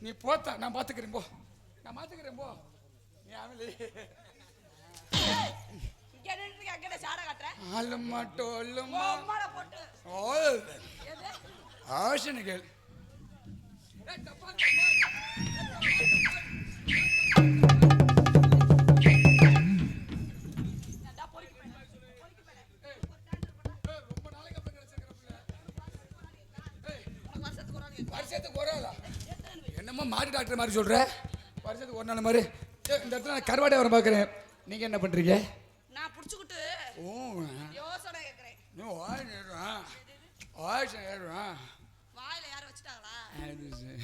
நீ போத்த நான் பார்த்துக்கிறேன் போ. நான் பார்த்துக்கிறேன் போ. நீ ஆமலி. ஆசனுகள் வருஷத்துக்கு ஆளா என்னமோ மாட்டு டாக்டர் மாதிரி சொல்ற? வருஷத்துக்கு ஒரு நாள் மாதிரி. இந்த இடத்துல நான் கருவாடை வர பார்க்குறேன். நீங்க என்ன பண்றீங்க? நான் புடிச்சுக்கிட்டு ஓ யோசனை கேட்கிறேன் நீ வாய் ஏறுவான் வாய் ஏறுவான் வாயில யாரும் வச்சுட்டாங்களா? அது சரி.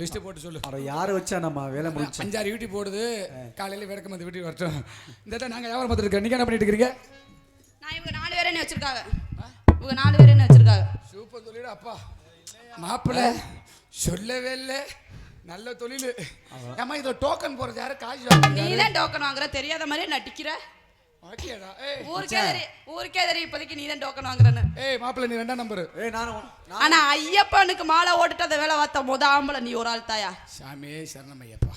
லிஸ்ட் போட்டு சொல்லு. அட யாரு வச்சா நம்ம வேலை முடிச்சு அஞ்சாறு யூடியூப் போடுது. காலையில விளக்கம் வந்து வீட்டுக்கு வரட்டும். இந்த இடத்துல நாங்கள் வியாபாரம் பார்த்துட்டு இருக்கோம். நீங்க என்ன பண்ணிட்டு இருக்கீங்க? நான் இவங்க நாலு பேரே என்ன வச்சிருக்காங்க. இவங்க நாலு பேரே என்ன வச்சிருக்காங்க. சூப்பர் தொழில் அப்பா. மாப்பிள்ளை சொல்லவே இல்லை. நல்ல தொழில். ஏமா இதில் டோக்கன் போடுறது யாரும் காசு நீ தான் டோக்கன் வாங்குற? தெரியாத மாதிரி நடிக்கிற ஏய். ஊருக்கே தெரியும் ஊருக்கே தெரியும் இப்போதைக்கு நீ தான் டோக்கன் வாங்குறன்னு. ஏய் மாப்பிள்ளை நீ ரெண்டாம் நம்பரு. ஏய் நானும் நான் ஆனா ஐயப்பனுக்கு மாலை ஓட்டுட்டு அதை வேலை பார்த்த முத ஆம்பளை நீ ஒரு ஆள் தாயா? சாமியே சரணம் ஐயப்பா.